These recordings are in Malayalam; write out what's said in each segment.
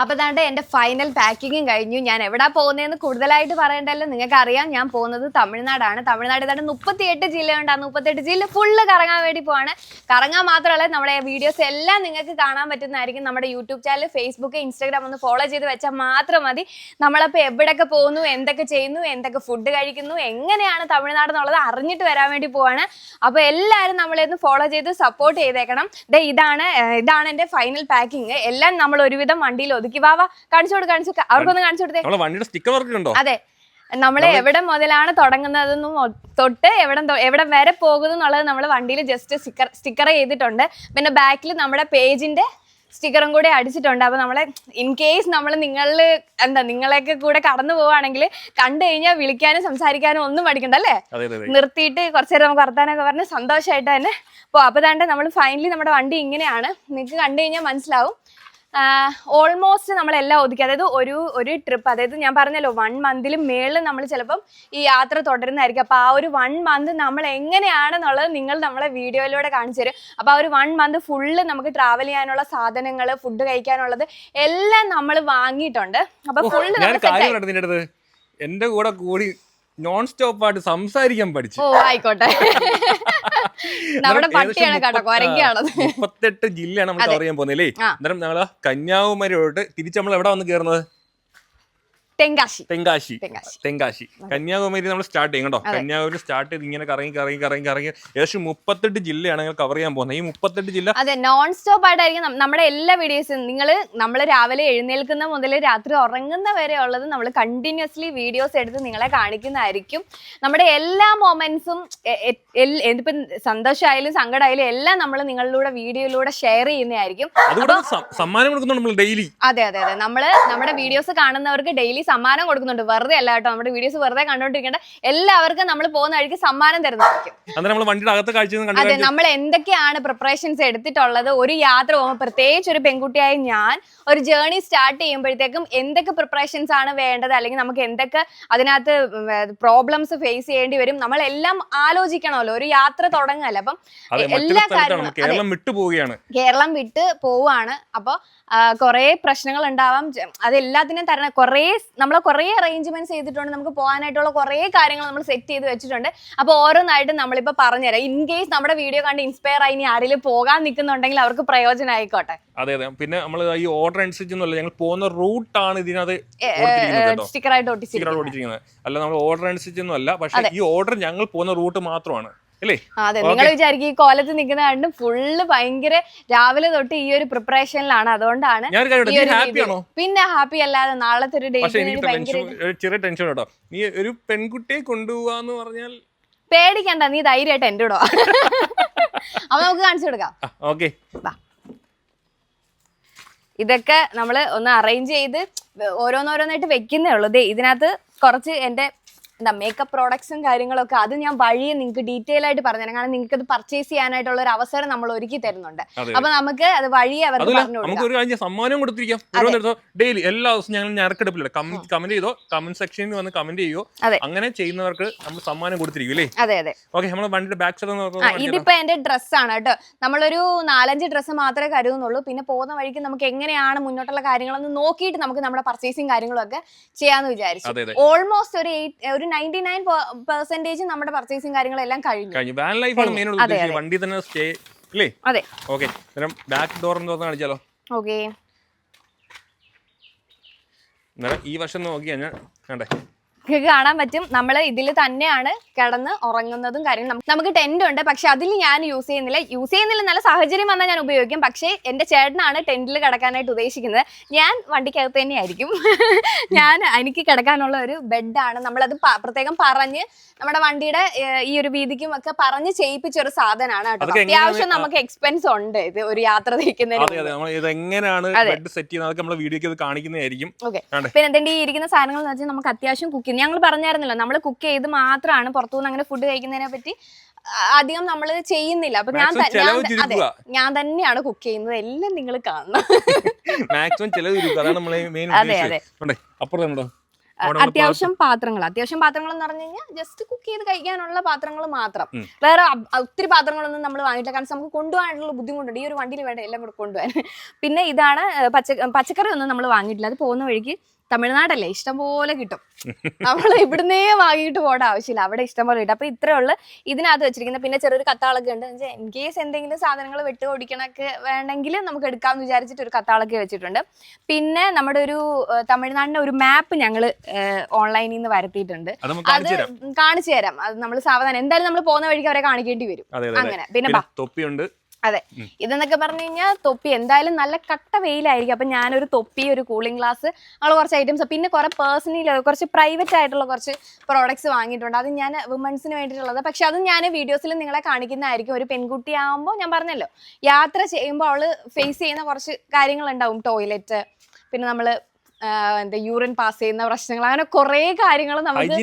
അപ്പൊ അതാണ്ട് എന്റെ ഫൈനൽ പാക്കിങ്ങും കഴിഞ്ഞു. ഞാൻ എവിടാ പോകുന്നതെന്ന് കൂടുതലായിട്ട് പറയണ്ടല്ലോ. നിങ്ങൾക്ക് അറിയാം ഞാൻ പോകുന്നത് തമിഴ്നാടാണ്. തമിഴ്നാട് തന്നെ മുപ്പത്തിയെട്ട് ജില്ലയുണ്ട് ആ മുപ്പത്തെട്ട് ജില്ല ഫുള്ള് കറങ്ങാൻ വേണ്ടി പോവാണ്. കറങ്ങാൻ മാത്രമല്ല നമ്മുടെ വീഡിയോസ് എല്ലാം നിങ്ങൾക്ക് കാണാൻ പറ്റുന്നതായിരിക്കും. നമ്മുടെ യൂട്യൂബ് ചാനൽ ഫേസ്ബുക്ക് ഇൻസ്റ്റാഗ്രാം ഒന്ന് ഫോളോ ചെയ്ത് വെച്ചാൽ മാത്രം മതി. നമ്മളപ്പോൾ എവിടെയൊക്കെ പോകുന്നു എന്തൊക്കെ ചെയ്യുന്നു എന്തൊക്കെ ഫുഡ് കഴിക്കുന്നു എങ്ങനെയാണ് തമിഴ്നാട് എന്നുള്ളത് അറിഞ്ഞിട്ട് വരാൻ വേണ്ടി പോവാണ്. അപ്പോൾ എല്ലാവരും നമ്മളെ ഒന്ന് ഫോളോ ചെയ്ത് സപ്പോർട്ട് ചെയ്തേക്കണം. ദേ ഇതാണ് ഇതാണ് എന്റെ ഫൈനൽ പാക്കിങ് എല്ലാം നമ്മൾ ഒരുവിധം വണ്ടിയിൽ ഒതുക്കി. വാ വാ കാണിച്ചു കൊടുക്ക കാണിച്ചു കൊടുക്ക്. അവർക്കൊന്ന് കാണിച്ചു കൊടുത്തേ. വണ്ടിയുടെ സ്റ്റിക്കർ വർക്ക് ഉണ്ടോ? അതെ. നമ്മൾ എവിടെ മുതലാണ് തുടങ്ങുന്നതെന്നും തൊട്ട് എവിടെ എവിടെ വരെ പോകുന്നു എന്നുള്ളത് നമ്മൾ വണ്ടിയിൽ ജസ്റ്റ് സ്റ്റിക്കർ സ്റ്റിക്കർ ചെയ്തിട്ടുണ്ട്. പിന്നെ ബാക്കിൽ നമ്മുടെ പേജിന്റെ സ്റ്റിക്കറും കൂടെ അടിച്ചിട്ടുണ്ട്. അപ്പോൾ നമ്മളെ ഇൻ കേസ് നമ്മൾ നിങ്ങളിൽ എന്താ നിങ്ങളെയൊക്കെ കൂടെ കടന്നു പോവുകയാണെങ്കിൽ കണ്ടു കഴിഞ്ഞാൽ വിളിക്കാനും സംസാരിക്കാനും ഒന്നും പഠിക്കണ്ട അല്ലേ? നിർത്തിയിട്ട് കുറച്ച് നേരം നമുക്ക് വർത്താനൊക്കെ പറഞ്ഞ് സന്തോഷമായിട്ട് തന്നെ അപ്പോൾ അപ്പോൾ താണ്ട് നമ്മൾ ഫൈനലി നമ്മുടെ വണ്ടി ഇങ്ങനെയാണ്. നിങ്ങൾക്ക് കണ്ടു കഴിഞ്ഞാൽ മനസ്സിലാവും. ഓൾമോസ്റ്റ് നമ്മളെല്ലാം ഒതുക്കി. അതായത് ഒരു ഒരു ട്രിപ്പ് അതായത് ഞാൻ പറഞ്ഞല്ലോ വൺ മന്തിലും മേളിൽ നമ്മൾ ചിലപ്പം ഈ യാത്ര തുടരുന്നതായിരിക്കും. അപ്പോൾ ആ ഒരു വൺ മന്ത് നമ്മൾ എങ്ങനെയാണെന്നുള്ളത് നിങ്ങൾ നമ്മളെ വീഡിയോയിലൂടെ കാണിച്ചു തരും. അപ്പോൾ ആ ഒരു വൺ മന്ത് ഫുള്ള് നമുക്ക് ട്രാവൽ ചെയ്യാനുള്ള സാധനങ്ങൾ ഫുഡ് കഴിക്കാനുള്ളത് എല്ലാം നമ്മൾ വാങ്ങിയിട്ടുണ്ട്. അപ്പോൾ ഫുള്ള് നമ്മൾ എന്റെ കൂടെ കൂടി നോൺ സ്റ്റോപ്പ് ആയിട്ട് സംസാരിക്കാൻ പഠിച്ചു. ഓ ആയിക്കോട്ടെ. നമ്മുടെ പട്ടിയാണ് കേട്ടോ മുപ്പത്തി- മുപ്പത്തെട്ട് ജില്ലയാണ് നമ്മൾ കവർ ചെയ്യാൻ ആ. അന്നേരം ഞങ്ങൾ കന്യാകുമാരിയോട്ട് തിരിച്ച് നമ്മൾ എവിടെ വന്ന് കയറുന്നത് തെങ്കാശി. തെങ്കാശി. തെങ്കാശി. തെങ്കാശി. കന്യാകുമാരി നമ്മൾ സ്റ്റാർട്ട് ചെയ്യും കേട്ടോ. കന്യാകുമാരി സ്റ്റാർട്ട് ചെയ്ത് ഇങ്ങനെ കറങ്ങി കറങ്ങി കറങ്ങി കറങ്ങി ഏകദേശം മുപ്പത്തെട്ട് ജില്ലയാണ് ഞങ്ങൾ കവർ ചെയ്യാൻ പോകുന്നത്. ഈ മുപ്പത്തെട്ട് ജില്ല അതെ നോൺ സ്റ്റോപ്പ് ആയിട്ടായിരിക്കും നം- നമ്മുടെ എല്ലാ വീഡിയോസും നിങ്ങൾ നമ്മൾ രാവിലെ എഴുന്നേൽക്കുന്ന മുതൽ രാത്രി ഉറങ്ങുന്ന വരെ ഉള്ളത് നമ്മൾ കണ്ടിന്യൂസ്ലി വീഡിയോസ് എടുത്ത് നിങ്ങളെ കാണിക്കുന്നതായിരിക്കും. നമ്മുടെ എല്ലാ മൊമെന്റ്സും എന്തിപ്പം സന്തോഷമായാലും സങ്കടമായാലും എല്ലാം നമ്മൾ നിങ്ങളിലൂടെ വീഡിയോയിലൂടെ ഷെയർ ചെയ്യുന്നതായിരിക്കും. സ- സമ്മാനം കൊടുക്കുന്നുണ്ട് നമ്മൾ ഡെയിലി അതെ അതെ അതെ. നമ്മൾ നമ്മുടെ വീഡിയോസ് കാണുന്നവർക്ക് ഡെയിലി സമ്മാനം കൊടുക്കുന്നുണ്ട്. വെറുതെ അല്ല കേട്ടോ. നമ്മുടെ വീഡിയോസ് വെറുതെ കണ്ടോണ്ടിരിക്കേണ്ട. എല്ലാവർക്കും നമ്മൾ പോകുന്ന വഴിക്ക് സമ്മാനം തരുന്നതായിരിക്കും. അതെ നമ്മൾ എന്തൊക്കെയാണ് പ്രിപ്പറേഷൻസ് എടുത്തിട്ടുള്ളത്? ഒരു യാത്ര പോകുമ്പോൾ പ്രത്യേകിച്ച് ഒരു പെൺകുട്ടിയായ ഞാൻ ഒരു ജേർണി സ്റ്റാർട്ട് ചെയ്യുമ്പോഴത്തേക്കും എന്തൊക്കെ പ്രിപ്പറേഷൻസ് ആണ് വേണ്ടത്? അല്ലെങ്കിൽ നമുക്ക് എന്തൊക്കെ അതിനകത്ത് പ്രോബ്ലംസ് ഫേസ് ചെയ്യേണ്ടി വരും? നമ്മളെല്ലാം ആലോചിക്കണമല്ലോ. ഒരു യാത്ര തുടങ്ങല്ല? അപ്പം എല്ലാ കാര്യങ്ങളും കേരളം വിട്ട് പോവുകയാണ്. കേരളം വിട്ട് പോവാണ് അപ്പോൾ കുറേ പ്രശ്നങ്ങൾ ഉണ്ടാവാം അതെല്ലാത്തിനും തരണം. കുറേ നമ്മൾ കുറേ അറേഞ്ച്മെന്റ്സ് ചെയ്തിട്ടുണ്ട്. നമുക്ക് പോകാനായിട്ടുള്ള കുറേ കാര്യങ്ങൾ നമ്മൾ സെറ്റ് ചെയ്ത് വെച്ചിട്ടുണ്ട്. അപ്പോൾ ഓരോന്നായിട്ട് നമ്മളിപ്പോൾ പറഞ്ഞുതരാം. ഇൻ കേസ് നമ്മുടെ വീഡിയോ കണ്ട് ഇൻസ്പയർ ആയി ഇനി ആരെങ്കിലും പോകാൻ നിൽക്കുന്നുണ്ടെങ്കിൽ അവർക്ക് പ്രയോജനം ആയിക്കോട്ടെ. അതെ അതെ. പിന്നെ നമ്മൾ ഈ ഓർഡർ അനുസരിച്ചൊന്നുമല്ല ഞങ്ങൾ പോകുന്ന റൂട്ടാണ് ഇതിനകത്ത് സ്റ്റിക്കറായിട്ട് ഒട്ടിച്ചിരിക്കുന്നത്. ഓടിച്ചിരിക്കുന്നത്. അല്ല നമ്മൾ ഓർഡർ അനുസരിച്ചൊന്നും അല്ല. പക്ഷേ ഈ ഓർഡർ ഞങ്ങൾ പോകുന്ന റൂട്ട് മാത്രമാണ്. അതെ. നിങ്ങൾ വിചാരിക്കും ഈ കോലത്ത് നിൽക്കുന്ന കണ്ടും ഫുള്ള് ഭയങ്കര രാവിലെ തൊട്ട് ഈ ഒരു പ്രിപ്പറേഷനിലാണ് അതുകൊണ്ടാണ് പിന്നെ ഹാപ്പി അല്ലാതെ നാളത്തെ ഒരു ചെറിയ ടെൻഷൻ കേട്ടോ നീ ഒരു പെൺകുട്ടിയെ കൊണ്ടുപോവാന്ന് പറഞ്ഞാൽ പേടിക്കണ്ട. നീ ധൈര്യമായിട്ട് എന്റെ കൂടെ വാ. അപ്പൊ നമുക്ക് കാണിച്ചു കൊടുക്കാം. ഓക്കെ ഇതൊക്കെ നമ്മൾ ഒന്ന് അറേഞ്ച് ചെയ്ത് ഓരോന്നോരോന്നായിട്ട് വെക്കുന്നേ ഉള്ളൂ. ഇതിനകത്ത് കുറച്ച് എന്റെ എന്താ മേക്കപ്പ് പ്രോഡക്ട്സും കാര്യങ്ങളൊക്കെ അത് ഞാൻ വഴിയെ നിങ്ങൾക്ക് ഡീറ്റെയിൽ ആയിട്ട് പറഞ്ഞു തരാം കാരണം നിങ്ങൾക്ക് അത് പർച്ചേസ് ചെയ്യാനായിട്ടുള്ള ഒരു അവസരം നമ്മൾ ഒരുക്കി തരുന്നുണ്ട്. അപ്പൊ നമുക്ക് അത് വഴിയെ അവർക്ക് പറഞ്ഞു നമുക്ക് ഒരു കാര്യം സമ്മാനം കൊടുത്തിരിക്കാം. ഡെയിലി എല്ലാ ദിവസവും ഞങ്ങൾ ഞെരക്കെടുപ്പില്ല കമന്റ് ചെയ്തോ? കമന്റ് സെക്ഷനിൽ വന്ന് കമന്റ് ചെയ്യോ അങ്ങനെ ചെയ്യുന്നവർക്ക് നമ്മൾ സമ്മാനം കൊടുത്തിരിക്കും അല്ലേ അതെ അതെ. ഓക്കെ നമ്മുടെ വണ്ടിയുടെ ബാക്ക് സൈഡ് ഇതിപ്പോ എന്റെ ഡ്രസ്സാണ് കേട്ടോ. നമ്മളൊരു നാലഞ്ച് ഡ്രസ്സ് മാത്രമേ കരുതുന്നുള്ളൂ. പിന്നെ പോകുന്ന വഴിക്ക് നമുക്ക് എങ്ങനെയാണ് മുന്നോട്ടുള്ള കാര്യങ്ങളൊന്ന് നോക്കിയിട്ട് നമുക്ക് നമ്മുടെ പർച്ചേസിങ് കാര്യങ്ങളൊക്കെ ചെയ്യാന്ന് വിചാരിച്ചു. ഓൾമോസ്റ്റ് ഒരു എയ്റ്റ് ഒരു നയന്റി നയൻ പെർസെന്റേജ് നമ്മുടെ പർച്ചേസിങ് കാര്യങ്ങളെല്ലാം കഴിഞ്ഞു. കഴിഞ്ഞു. ലൈഫ് ആണ് മെയിൻ ഉള്ളത് ഉദ്ദേശിച്ചത്. വണ്ടി തന്നെ സ്റ്റേ അല്ലേ അതെ. ഓക്കെ നേരം ബാക്ക് ഡോർ എന്ന് കാണിച്ചാലോ? ഓക്കെ നേരം ഈ വർഷം നോക്കി ഞാൻ വേണ്ടേ നിങ്ങൾക്ക് കാണാൻ പറ്റും. നമ്മൾ ഇതിൽ തന്നെയാണ് കിടന്ന് ഉറങ്ങുന്നതും കാര്യങ്ങളും. നമുക്ക് ടെന്റ് ടെന്റ് ഉണ്ട്. പക്ഷെ അതിൽ ഞാൻ യൂസ് ചെയ്യുന്നില്ല. യൂസ് ചെയ്യുന്നില്ല നല്ല സാഹചര്യം വന്നാൽ ഞാൻ ഉപയോഗിക്കും. പക്ഷേ എന്റെ ചേട്ടനാണ് ടെന്റിൽ കിടക്കാനായിട്ട് ഉദ്ദേശിക്കുന്നത്. ഞാൻ വണ്ടിക്കകത്ത് തന്നെയായിരിക്കും. ഞാൻ എനിക്ക് കിടക്കാനുള്ള ഒരു ബെഡാണ് നമ്മളത് പ്രത്യേകം പറഞ്ഞ് നമ്മുടെ വണ്ടിയുടെ ഈ ഒരു വീതിക്കും ഒക്കെ പറഞ്ഞ് ചെയ്യിപ്പിച്ച ഒരു സാധനമാണ് കേട്ടോ. അത്യാവശ്യം നമുക്ക് എക്സ്പെൻസ് ഉണ്ട് ഇത് ഒരു യാത്ര തിരിക്കുന്നതിന്? പിന്നെ എന്തെങ്കിലും ഈ ഇരിക്കുന്ന സാധനങ്ങൾ എന്ന് വെച്ചാൽ നമുക്ക് അത്യാവശ്യം കുക്ക് ഞങ്ങൾ പറഞ്ഞായിരുന്നല്ലോ നമ്മൾ കുക്ക് ചെയ്ത് മാത്രമാണ് പുറത്തുനിന്ന് അങ്ങനെ ഫുഡ് കഴിക്കുന്നതിനെ പറ്റി അധികം നമ്മൾ ചെയ്യുന്നില്ല. അപ്പൊ ഞാൻ ഞാൻ അതെ ഞാൻ തന്നെയാണ് കുക്ക് ചെയ്യുന്നത്. എല്ലാം നിങ്ങൾ കാണണം. മാക്സിമം ചിലവ് അത്യാവശ്യം പാത്രങ്ങൾ. അത്യാവശ്യം പാത്രങ്ങൾ എന്ന് പറഞ്ഞു കഴിഞ്ഞാൽ ജസ്റ്റ് കുക്ക് ചെയ്ത് കഴിക്കാനുള്ള പാത്രങ്ങൾ മാത്രം. വേറെ ഒത്തിരി പാത്രങ്ങളൊന്നും നമ്മൾ വാങ്ങിയിട്ടില്ല. കാരണം നമുക്ക് കൊണ്ടുപോകാനുള്ള ബുദ്ധിമുട്ടുണ്ട്. ഈ ഒരു വണ്ടിയിൽ വേണ്ട എല്ലാം കൂടെ കൊണ്ടുപോകാൻ. പിന്നെ ഇതാണ് പച്ച പച്ചക്കറി ഒന്നും നമ്മൾ വാങ്ങിയിട്ടില്ല. അത് പോകുന്ന വഴിക്ക് തമിഴ്നാടല്ലേ? ഇഷ്ടം പോലെ കിട്ടും. നമ്മൾ ഇവിടുന്നേ വാങ്ങിയിട്ട് പോകേണ്ട ആവശ്യമില്ല. അവിടെ ഇഷ്ടംപോലെ കിട്ടും. അപ്പൊ ഇത്രേ ഉള്ളു. ഇതിനകത്ത് വെച്ചിരിക്കുന്നത്. പിന്നെ ചെറിയൊരു കത്താളൊക്കെ ഉണ്ട്. ഇൻ കേസ് എന്തെങ്കിലും സാധനങ്ങൾ വെട്ട് ഓടിക്കണൊക്കെ വേണമെങ്കിൽ നമുക്ക് എടുക്കാമെന്ന് വിചാരിച്ചിട്ട് ഒരു കത്താളൊക്കെ വെച്ചിട്ടുണ്ട്. പിന്നെ നമ്മുടെ ഒരു തമിഴ്നാടിന്റെ ഒരു മാപ്പ് ഞങ്ങൾ ഓൺലൈനിൽ നിന്ന് വരുത്തിയിട്ടുണ്ട്. അത് കാണിച്ചു തരാം. അത് നമ്മൾ സാവധാനം. എന്തായാലും നമ്മൾ പോകുന്ന വഴിക്ക് അവരെ കാണിക്കേണ്ടി വരും. അങ്ങനെ. പിന്നെ തൊപ്പിയുണ്ട്. അതെ. ഇതെന്നൊക്കെ പറഞ്ഞു കഴിഞ്ഞാൽ തൊപ്പി എന്തായാലും നല്ല കട്ട വെയിലായിരിക്കും. അപ്പൊ ഞാനൊരു തൊപ്പി ഒരു കൂളിംഗ് ഗ്ലാസ് അങ്ങനെ കുറച്ച് ഐറ്റംസ് പിന്നെ കുറെ പേഴ്സണലി കുറച്ച് പ്രൈവറ്റ് ആയിട്ടുള്ള കുറച്ച് പ്രോഡക്ട്സ് വാങ്ങിയിട്ടുണ്ട്. അത് ഞാൻ വുമൻസിന് വേണ്ടിയിട്ടുള്ളത്. പക്ഷെ അത് ഞാൻ വീഡിയോസിൽ നിങ്ങളെ കാണിക്കുന്നതായിരിക്കും. ഒരു പെൺകുട്ടി ആകുമ്പോൾ ഞാൻ പറഞ്ഞല്ലോ യാത്ര ചെയ്യുമ്പോൾ അവൾ ഫേസ് ചെയ്യുന്ന കുറച്ച് കാര്യങ്ങളുണ്ടാവും. ടോയ്ലറ്റ് പിന്നെ നമ്മൾ ആ, എന്താ യൂറിൻ പാസ് ചെയ്യുന്ന പ്രശ്നങ്ങൾ. അങ്ങനെ കുറെ കാര്യങ്ങൾ നമുക്ക്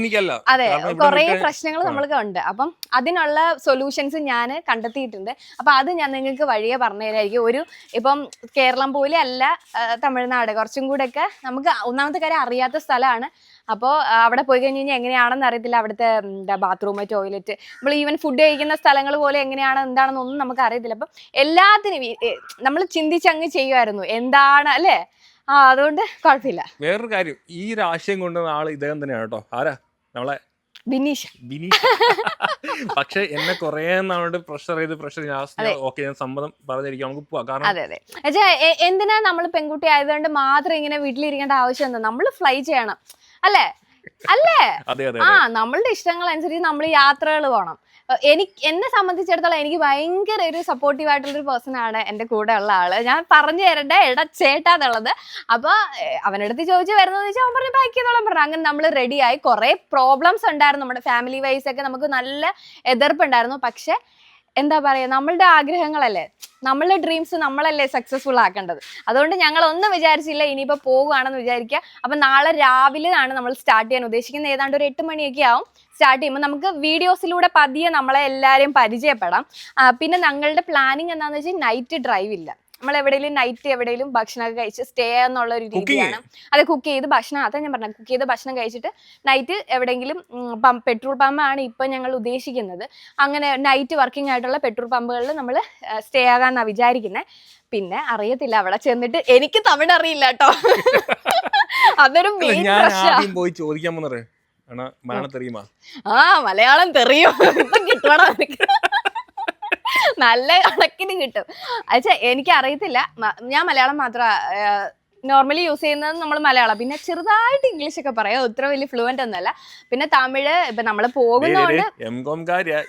അതെ കുറെ പ്രശ്നങ്ങൾ നമ്മൾ നമ്മൾക്ക് ഉണ്ട്. അപ്പം അതിനുള്ള സൊല്യൂഷൻസ് ഞാൻ കണ്ടെത്തിയിട്ടുണ്ട്. അപ്പൊ അത് ഞാൻ നിങ്ങൾക്ക് വഴിയെ പറഞ്ഞു തരായിരിക്കും. ഒരു ഇപ്പം കേരളം പോലെ അല്ല തമിഴ്നാട്. കുറച്ചും കൂടെ ഒക്കെ നമുക്ക് ഒന്നാമത്തെ കാര്യം അറിയാത്ത സ്ഥലമാണ്. അപ്പോൾ അവിടെ പോയി കഴിഞ്ഞ് കഴിഞ്ഞാൽ എങ്ങനെയാണെന്ന് അറിയത്തില്ല. അവിടുത്തെ എന്താ ബാത്റൂം ടോയ്ലറ്റ് നമ്മൾ ഈവൻ ഫുഡ് കഴിക്കുന്ന സ്ഥലങ്ങൾ പോലെ എങ്ങനെയാണ് എന്താണെന്നൊന്നും നമുക്ക് അറിയത്തില്ല. അപ്പം എല്ലാത്തിനും നമ്മൾ ചിന്തിച്ചങ്ങ് ചെയ്യുമായിരുന്നു. എന്താണ് അല്ലേ? ആ അതുകൊണ്ട് കുഴപ്പമില്ല. വേറൊരു കാര്യം ഈ ഒരു ആശയം കൊണ്ടുവന്ന ആൾ ഇദ്ദേഹം തന്നെയാണ് കേട്ടോ. ആരാ? നമ്മളെ ബിനീഷ്. ബിനീഷ്. പക്ഷെ എന്നെ കൊറേ നാളോട് പ്രഷർ ചെയ്ത് പ്രഷർ ഓക്കെ ഞാൻ സമ്മതം പറഞ്ഞിരിക്കും. നമുക്ക് പോവാം. കാരണം അതെ അതെ. എന്നുവെച്ചാ എന്തിനാ നമ്മൾ പെൺകുട്ടി ആയതുകൊണ്ട് മാത്രം ഇങ്ങനെ വീട്ടിലിരിക്കേണ്ട ആവശ്യം എന്താ? നമ്മൾ ഫ്ലൈ ചെയ്യണം. അല്ലേ? അല്ലേ? ആ നമ്മളുടെ ഇഷ്ടങ്ങൾ അനുസരിച്ച് നമ്മൾ യാത്രകൾ പോകണം എനിക്ക് എന്നെ സംബന്ധിച്ചിടത്തോളം എനിക്ക് ഭയങ്കര ഒരു സപ്പോർട്ടീവ് ആയിട്ടുള്ള ഒരു പേഴ്സൺ ആണ് എന്റെ കൂടെ ഉള്ള ആൾ. ഞാൻ പറഞ്ഞു തരേണ്ട ഇട ചേട്ടാന്നുള്ളത് അപ്പൊ എ, അവനടുത്ത് ചോദിച്ചു വരുന്നതെന്ന് വെച്ചാൽ അവൻ പറഞ്ഞു ബാക്കി എന്നോളം പറഞ്ഞു. അങ്ങനെ നമ്മൾ റെഡിയായി കുറെ പ്രോബ്ലംസ് ഉണ്ടായിരുന്നു. നമ്മുടെ ഫാമിലി വൈസ് ഒക്കെ നമുക്ക് നല്ല എതിർപ്പുണ്ടായിരുന്നു. പക്ഷെ എന്താ പറയുക നമ്മളുടെ ആഗ്രഹങ്ങളല്ലേ? നമ്മളുടെ ഡ്രീംസ് നമ്മളല്ലേ സക്സസ്ഫുൾ ആക്കേണ്ടത്. അതുകൊണ്ട് ഞങ്ങൾ ഒന്നും വിചാരിച്ചില്ല ഇനിയിപ്പോൾ പോകുകയാണെന്ന് വിചാരിക്കുക. അപ്പം നാളെ രാവിലെ ആണ് നമ്മൾ സ്റ്റാർട്ട് ചെയ്യാൻ ഉദ്ദേശിക്കുന്നത്. ഏതാണ്ട് ഒരു എട്ട് മണിയൊക്കെ ആവും സ്റ്റാർട്ട് ചെയ്യുമ്പോൾ നമുക്ക് വീഡിയോസിലൂടെ പതിയെ നമ്മളെ എല്ലാവരെയും പരിചയപ്പെടാം. പിന്നെ ഞങ്ങളുടെ പ്ലാനിങ് എന്താണെന്ന് വെച്ചാൽ നൈറ്റ് ഡ്രൈവ് ഇല്ല. നമ്മൾ എവിടെയെങ്കിലും നൈറ്റ് എവിടെയെങ്കിലും ഭക്ഷണമൊക്കെ കഴിച്ച് സ്റ്റേ എന്നുള്ള ഒരു രീതിയാണ് അതെ കുക്ക് ചെയ്ത് ഭക്ഷണം അതാ ഞാൻ പറഞ്ഞത്. കുക്ക് ചെയ്ത് ഭക്ഷണം കഴിച്ചിട്ട് നൈറ്റ് എവിടെയെങ്കിലും പമ്പ് പെട്രോൾ പമ്പാണ് ഇപ്പം ഞങ്ങൾ ഉദ്ദേശിക്കുന്നത്. അങ്ങനെ നൈറ്റ് വർക്കിംഗ് ആയിട്ടുള്ള പെട്രോൾ പമ്പുകളിൽ നമ്മൾ സ്റ്റേ ആകാന്നാ വിചാരിക്കുന്നത് പിന്നെ അറിയത്തില്ല അവിടെ ചെന്നിട്ട് എനിക്ക് തമിഴ് അറിയില്ല കേട്ടോ അതൊരു ഞാൻ ആദ്യം പോയി ചോദിക്കാൻ ആണോ മലയാളം തെറിയുമാ? ആ മലയാളം തെറിയോ. ഇപ്പൊ കിട്ടണം. നല്ല കണക്കിന് കിട്ടും. അച്ഛാ എനിക്ക് അറിയത്തില്ല ഞാൻ മലയാളം മാത്രം നോർമലി യൂസ് ചെയ്യുന്നത് നമ്മൾ മലയാളം. പിന്നെ ചെറുതായിട്ട് ഇംഗ്ലീഷ് ഒക്കെ പറയാം. ഇത്ര വലിയ ഫ്ലുവന്റ് ഒന്നല്ല പിന്നെ തമിഴ് ഇപ്പൊ നമ്മൾ പോകുന്നോണ്ട്